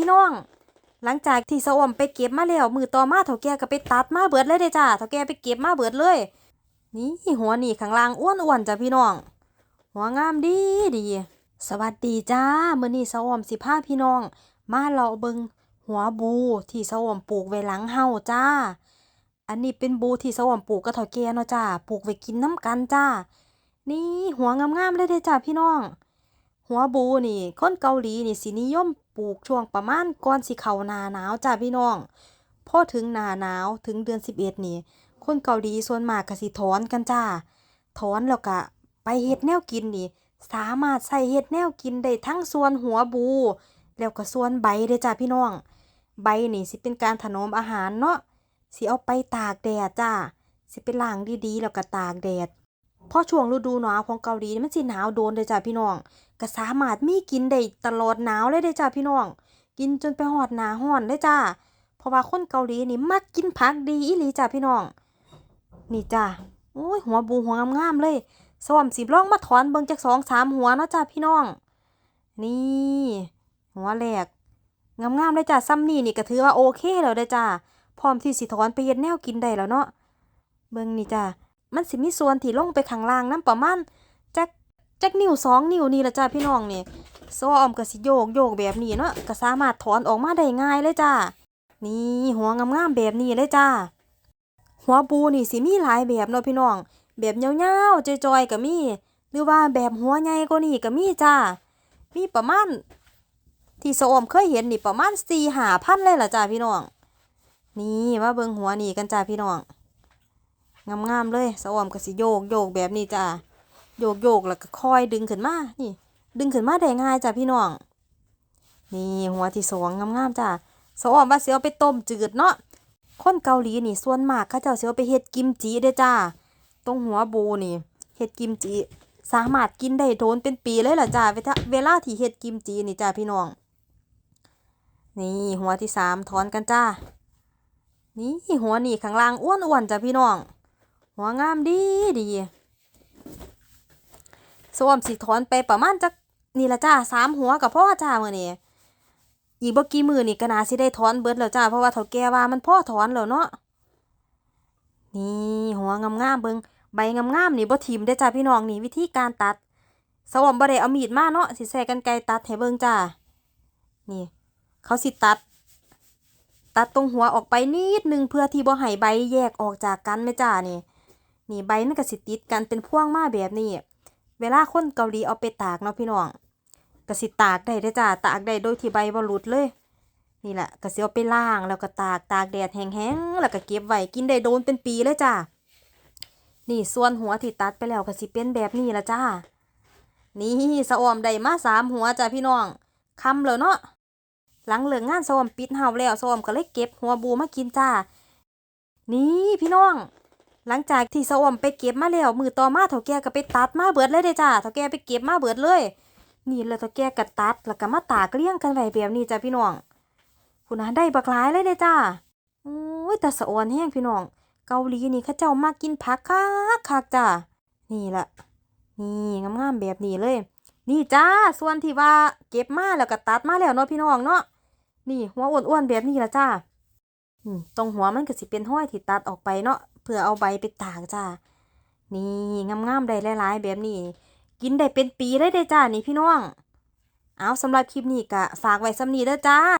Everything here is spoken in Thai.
พี่น้อง หลังจากที่สะอมไปเก็บมาแล้วมือต่อมาเฒ่าแก่ก็ไปตัดมาเบิดเลยเด้จ้าเฒ่าแก่ไปเก็บมาเบิดเลย นี่หัวนี่ข้างล่างอ้วนๆจ้ะพี่น้อง หัวงามดีดี สวัสดีจ้ามื้อนี้สะอมสิพาพี่น้อง มาเลาเบิงหัวบูที่สะอมปลูกไว้หลังเฮาจ้า อันนี้เป็นบูที่สะอมปลูกกับเฒ่าแก่เนาะจ้าปลูกไว้กินน้ำกันจ้า นี่หัวงามๆเลยเด้จ้าพี่น้องหัวบูนี่คนเกาหลีนี่สินิยม ปลูกช่วงประมาณก่อนสิเข้าหน้าหนาวจ้าพี่น้องพอถึงหน้าหนาวถึงเดือน11นี่คนเกาหลีส่วนมากก็สิถอนกันจ้าถอนแล้วก็ไปเฮ็ดแนวกินนี่ สามารถใส่เฮ็ดแนวกินได้ทั้งส่วนหัวบู แล้วก็ส่วนใบเด้จ้าพี่น้อง ใบนี่สิเป็นการถนอมอาหารเนาะสิเอาไปตากแดดจ้าสิไปล้างดีๆแล้วก็ตากแดด พอช่วงฤดูหนาวของเกาหลีนี่มันสิหนาวโดนเด้จ้าพี่น้องก็สามารถมีกินได้ตลอดหนาวเลยเด้จ้าพี่น้อง กินจนไปฮอดหนาร้อนเลยจ้าเพราะว่าคนเกาหลีนี่มักกินผักดีอีหลีจ้าพี่น้อง นี่จ้าโอ้ยหัวบูหัวงามๆเลยส้มสิบลองมาถอนเบิ่งจากสองสามหัวเนาะจ้าพี่น้อง นี่ หัวแรกงามๆเลยจ้าซ้ำนี่นี่ก็ถือว่าโอเคแล้วเด้จ้าพร้อมที่สิถอนไปเฮ็ดแนวกินได้แล้วเนาะเบิ่งนี่จ้า มันสิมีส่วนที่ลงไปข้างล่างน้ำประมาณจักจักนิ้วสองนิ้วนี่ละจ้าพี่น้องนี่ซ้อมก็สิโยกโยกแบบนี้เนาะก็สามารถถอนออกมาได้ง่ายเลยจ้านี่หัวงามๆแบบนี้เลยจ้า หัวบูนี่สิมีหลายแบบเนาะพี่น้อง แบบยาวๆจอยๆก็มี หรือว่าแบบหัวใหญ่กว่านี้ก็มีจ้า มีประมาณ ที่สะออมเคยเห็นนี่ประมาณสี่หาพันเลยล่ะจ้าพี่น้อง นี่มาเบิงหัวนี่กันจ้าพี่น้อง งามๆเลยสะออมก็สิโยกโยกแบบนี้จ้าโยกโยกแล้วก็ค่อยดึงขึ้นมา นี่ ดึงขึ้นมาได้ง่ายจ้าพี่น้อง นี่หัวที่สองงามๆจ้าสะออมว่าเสิเอาไปต้มจืดเนาะ คนเกาหลีนี่ส่วนมากเขาเจ้าเสิเอาไปเฮ็ดกิมจิเด้จ้า ตรงหัวบูนี่เฮ็ดกิมจิ สามารถกินได้โดนเป็นปีเลยล่ะจ้าเวลาเวลาที่เฮ็ดกิมจินี่จ้าพี่น้อง นี่หัวที่สามถอนกันจ้า นี่หัวนี่ข้างล่างอ้วนๆจ้าพี่น้อง หัวงามดีดีสวมสิถอนไปประมาณจักนี่ละจ้าสามหัวกับพ่อจ้ามื้อนี้อีกบ่กี่มือนี่ก็น่าสิได้ถอนเบิดแล้วจ้าเพราะว่าเฒ่าแก่ว่ามันพ่อถอนแล้วเนาะนี่หัวงามๆเบิงใบงามๆนี่บ่ทิมเด้จ้าพี่น้องนี่วิธีการตัดสวมบ่ได้เอามีดมาเนาะสิใส่กรรไกรตัดให้เบิงจ้านี่ เขาสิตัด ตัดตรงหัวออกไปนิดนึงเพื่อที่บ่ให้ใบแยกออกจากกันแม่จ้านี่ นี่ใบมันก็สิติดกันเป็นพ่วงมาแบบนี้ เวลาคนเกาหลีเอาไปตากเนาะพี่น้องก็สิตากได้เด้จ้าตากได้โดยที่ใบบ่หลุดเลย นี่แหละก็สิเอาไปล่างแล้วก็ตากตากแดดแห้งๆแล้วก็เก็บไว้กินได้โดนเป็นปีเลยจ้านี่ส่วนหัวที่ตัดไปแล้วก็สิเป็นแบบนี้ละจ้านี่สะออมได้มาสามหัวจ้าพี่น้องคำแล้วเนาะหลังเลิกงานสะอมปิดเฮาแล้วสะออมก็เลยเก็บหัวบูมากินจ้านี่พี่น้อง หลังจากที่สะออมไปเก็บมาแล้วมือต่อมาเฒ่าแก่ก็ไปตัดมาเบิดเลยเด้จ้าเฒ่าแก่ไปเก็บมาเบิดเลย นี่แล้วเฒ่าแก่ก็ตัดแล้วก็มาตากเรียงกันไว้แบบนี้จ้าพี่น้องผู้นั้นได้บักหลายเลยเด้จ้าโอ้ยแต่สะออนแห้งพี่น้องเกาหลีนี่เขาเจ้ามากินผักคักคักจ้านี่ละนี่งามๆแบบนี้เลย นี่จ้าส่วนที่ว่าเก็บมาแล้วก็ตัดมาแล้วเนาะพี่น้องเนาะนี่หัวอ้วนๆแบบนี้ละจ้าตรงหัวมันก็สิเป็นห้อยที่ตัดออกไปเนาะ พื่อเอาใบไปตากจ้านี่งามๆได้หลายๆ แบบนี้ กินได้เป็นปีได้เด้จ้านี่พี่น้อง เอาสำหรับคลิปนี้ก็ฝากไว้สำนีเด้อจ้า